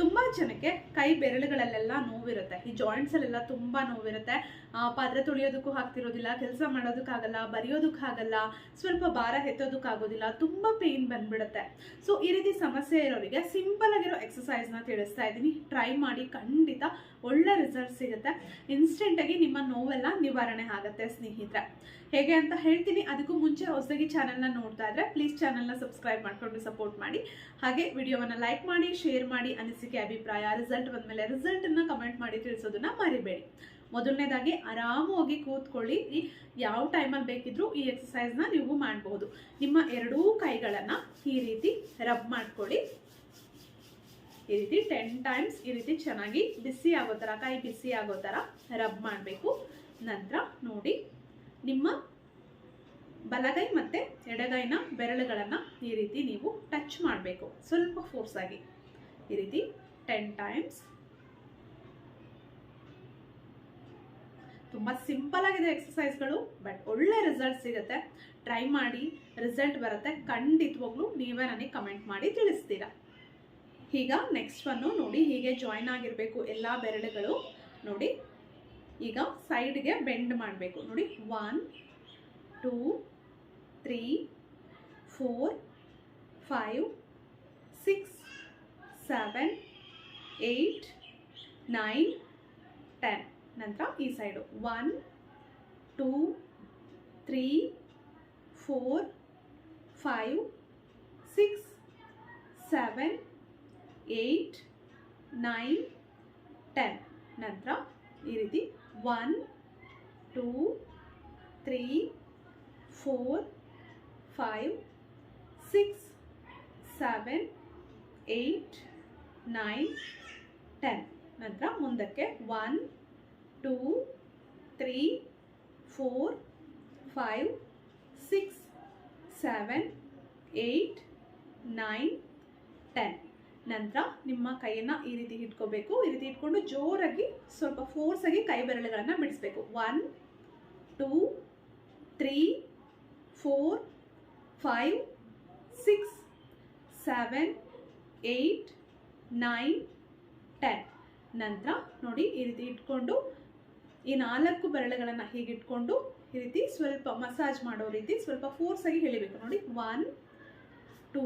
ತುಂಬಾ ಜನಕ್ಕೆ ಕೈ ಬೆರಳುಗಳಲ್ಲೆಲ್ಲ ನೋವಿರುತ್ತೆ. ಈ ಜಾಯಿಂಟ್ಸಲ್ಲೆಲ್ಲ ತುಂಬ ನೋವಿರುತ್ತೆ. ಪಾತ್ರೆ ತೊಳೆಯೋದಕ್ಕೂ ಆಗ್ತಿರೋದಿಲ್ಲ, ಕೆಲಸ ಮಾಡೋದಕ್ಕಾಗಲ್ಲ, ಬರೆಯೋದಕ್ಕಾಗಲ್ಲ, ಸ್ವಲ್ಪ ಭಾರ ಎತ್ತೋದಕ್ಕಾಗೋದಿಲ್ಲ, ತುಂಬಾ ಪೇನ್ ಬಂದ್ಬಿಡುತ್ತೆ. ಸೊ ಈ ರೀತಿ ಸಮಸ್ಯೆ ಇರೋರಿಗೆ ಸಿಂಪಲ್ ಆಗಿರೋ ಎಕ್ಸಸೈಸ್ನ ತಿಳಿಸ್ತಾ ಇದ್ದೀನಿ. ಟ್ರೈ ಮಾಡಿ ಖಂಡಿತ ಒಳ್ಳೆ ರಿಸಲ್ಟ್ ಸಿಗುತ್ತೆ. ಇನ್ಸ್ಟೆಂಟಾಗಿ ನಿಮ್ಮ ನೋವೆಲ್ಲ ನಿವಾರಣೆ ಆಗುತ್ತೆ, ಸ್ನೇಹಿತರೆ. ಹೇಗೆ ಅಂತ ಹೇಳ್ತೀನಿ. ಅದಕ್ಕೂ ಮುಂಚೆ ಹೊಸದಾಗಿ ಚಾನಲ್ನ ನೋಡ್ತಾ ಇದ್ರೆ ಪ್ಲೀಸ್ ಚಾನಲ್ನ ಸಬ್ಸ್ಕ್ರೈಬ್ ಮಾಡ್ಕೊಂಡು ಸಪೋರ್ಟ್ ಮಾಡಿ. ಹಾಗೆ ವಿಡಿಯೋವನ್ನ ಲೈಕ್ ಮಾಡಿ ಶೇರ್ ಮಾಡಿ ಅನಿಸಿಕೆ ಅಭಿಪ್ರಾಯ ರಿಸಲ್ಟ್ ಬಂದಮೇಲೆ ರಿಸಲ್ಟ್ ಅನ್ನ ಕಮೆಂಟ್ ಮಾಡಿ ತಿಳಿಸೋದನ್ನ ಮರಿಬೇಡಿ. ಮೊದಲನೇದಾಗಿ ಆರಾಮವಾಗಿ ಕೂತ್ಕೊಳ್ಳಿ. ಈ ಯಾವ ಟೈಮಲ್ಲಿ ಬೇಕಿದ್ರೂ ಈ ಎಕ್ಸಸೈಸ್ನ ನೀವು ಮಾಡಬಹುದು ನಿಮ್ಮ ಎರಡೂ ಕೈಗಳನ್ನು ಈ ರೀತಿ ರಬ್ ಮಾಡ್ಕೊಳ್ಳಿ. ಈ ರೀತಿ ಟೆನ್ ಟೈಮ್ಸ್ ಈ ರೀತಿ ಚೆನ್ನಾಗಿ ಬಿಸಿ ಆಗೋ ಥರ ಕೈ ಬಿಸಿ ಆಗೋ ಥರ ರಬ್ ಮಾಡಬೇಕು. ನಂತರ ನೋಡಿ ನಿಮ್ಮ ಬಲಗೈ ಮತ್ತೆ ಎಡಗೈನ ಬೆರಳುಗಳನ್ನು ಈ ರೀತಿ ನೀವು ಟಚ್ ಮಾಡಬೇಕು. ಸ್ವಲ್ಪ ಫೋರ್ಸ್ ಆಗಿ. ಈ ರೀತಿ ಟೆನ್ ಟೈಮ್ಸ್ ತುಂಬ ಸಿಂಪಲ್ ಆಗಿದೆ ಎಕ್ಸಸೈಸ್ಗಳು ಬಟ್ ಒಳ್ಳೆ ರಿಸಲ್ಟ್ ಸಿಗುತ್ತೆ. ಟ್ರೈ ಮಾಡಿ ರಿಸಲ್ಟ್ ಬರುತ್ತೆ. ಖಂಡಿತವಾಗ್ಲೂ ನೀವೇ ನನಗೆ ಕಮೆಂಟ್ ಮಾಡಿ ತಿಳಿಸ್ತೀರಾ? ಈಗ ನೆಕ್ಸ್ಟ್ ಒನ್ನು ನೋಡಿ ಹೀಗೆ ಜಾಯಿನ್ ಆಗಿರಬೇಕು ಎಲ್ಲ ಬೆರಳುಗಳು. ನೋಡಿ, ಈಗ ಸೈಡ್ಗೆ ಬೆಂಡ್ ಮಾಡಬೇಕು. ನೋಡಿ one two three four five six seven eight nine ten ನಂತರ ಈ side one two three four five six seven eight nine ten ನಂತರ ಈ ರೀತಿ one two three four five six seven eight nine ten ನಂತರ ಮುಂದಕ್ಕೆ one two three four five six seven eight nine ten ನಂತರ ನಿಮ್ಮ ಕೈಯನ್ನು ಈ ರೀತಿ ಇಟ್ಕೋಬೇಕು. ಈ ರೀತಿ ಇಟ್ಕೊಂಡು ಜೋರಾಗಿ ಸ್ವಲ್ಪ ಫೋರ್ಸಾಗಿ ಕೈ ಬೆರಳುಗಳನ್ನು ಬಿಡಿಸ್ಬೇಕು. One two three four five six seven eight nine ten ನಂತರ ನೋಡಿ ಈ ರೀತಿ ಇಟ್ಕೊಂಡು ಈ ನಾಲ್ಕು ಬೆರಳುಗಳನ್ನು ಹೀಗೆ ಇಟ್ಕೊಂಡು ಈ ರೀತಿ ಸ್ವಲ್ಪ ಮಸಾಜ್ ಮಾಡೋ ರೀತಿ ಸ್ವಲ್ಪ ಫೋರ್ಸಾಗಿ ಎಳಿಬೇಕು ನೋಡಿ one two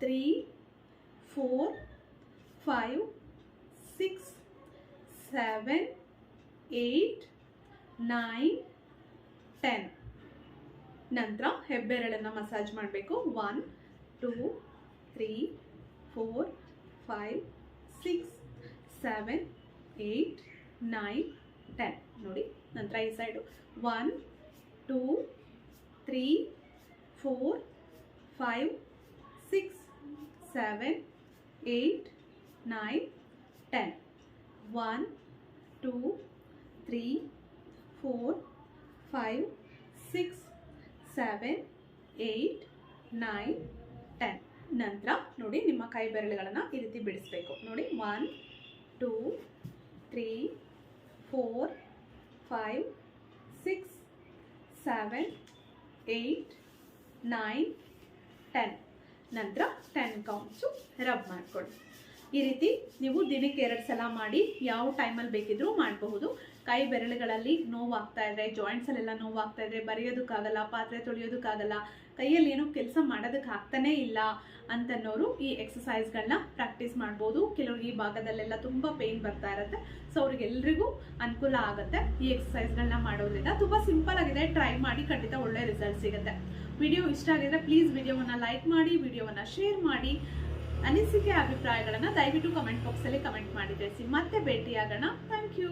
three four five six seven eight nine ten ನಂತರ ಹೆಬ್ಬೆರಳನ್ನು ಮಸಾಜ್ ಮಾಡಬೇಕು. One two three four five six seven eight nine ten ನೋಡಿ, ನಂತರ ಈ side one two three four five six seven eight nine ten one two three four five six seven eight nine ten ನಂತರ ನೋಡಿ ನಿಮ್ಮ ಕೈ ಬೆರಳುಗಳನ್ನು ಈ ರೀತಿ ಬಿಡಿಸ್ಬೇಕು. ನೋಡಿ one two three four five six seven eight nine ten ನಂತರ ಟೆನ್ ಕೌಂಟ್ಸು ರಬ್ ಮಾಡ್ಕೊಳ್ಳಿ. ಈ ರೀತಿ ನೀವು ದಿನಕ್ಕೆ ಎರಡು ಸಲ ಮಾಡಿ ಯಾವ ಟೈಮಲ್ಲಿ ಬೇಕಿದ್ರೂ ಮಾಡಬಹುದು. ಕೈ ಬೆರಳುಗಳಲ್ಲಿ ನೋವಾಗ್ತಾ ಇದೆ ಜಾಯಿಂಟ್ಸಲ್ಲೆಲ್ಲ ನೋವಾಗ್ತಾ ಇದೆ, ಬರೆಯೋದಕ್ಕಾಗಲ್ಲ, ಪಾತ್ರೆ ತೊಳೆಯೋದಕ್ಕಾಗಲ್ಲ, ಕೈಯಲ್ಲಿ ಏನೋ ಕೆಲಸ ಮಾಡೋದಕ್ಕೆ ಆಗ್ತಾನೇ ಇಲ್ಲ ಅಂತನ್ನೋರು ಈ ಎಕ್ಸಸೈಸ್ಗಳನ್ನ ಪ್ರಾಕ್ಟೀಸ್ ಮಾಡ್ಬೋದು. ಕೆಲವ್ರಿಗೆ ಈ ಭಾಗದಲ್ಲೆಲ್ಲ ತುಂಬ ಪೇನ್ ಬರ್ತಾ ಇರುತ್ತೆ. ಸೊ ಅವ್ರಿಗೆಲ್ರಿಗೂ ಅನುಕೂಲ ಆಗುತ್ತೆ ಈ ಎಕ್ಸಸೈಸ್ಗಳನ್ನ ಮಾಡೋದ್ರಿಂದ. ತುಂಬ ಸಿಂಪಲ್ ಆಗಿದೆ ಟ್ರೈ ಮಾಡಿ ಖಂಡಿತ ಒಳ್ಳೆ ರಿಸಲ್ಟ್ ಸಿಗುತ್ತೆ. ವಿಡಿಯೋ ಇಷ್ಟ ಆಗಿದ್ರೆ ಪ್ಲೀಸ್ ವಿಡಿಯೋವನ್ನು ಲೈಕ್ ಮಾಡಿ, ವಿಡಿಯೋವನ್ನು ಶೇರ್ ಮಾಡಿ. ಅನಿಸಿಕೆ ಅಭಿಪ್ರಾಯಗಳನ್ನು ದಯವಿಟ್ಟು ಕಮೆಂಟ್ ಬಾಕ್ಸಲ್ಲಿ ಕಮೆಂಟ್ ಮಾಡಿ ತಿಳಿಸಿ ಮತ್ತೆ ಭೇಟಿಯಾಗೋಣ. Thank you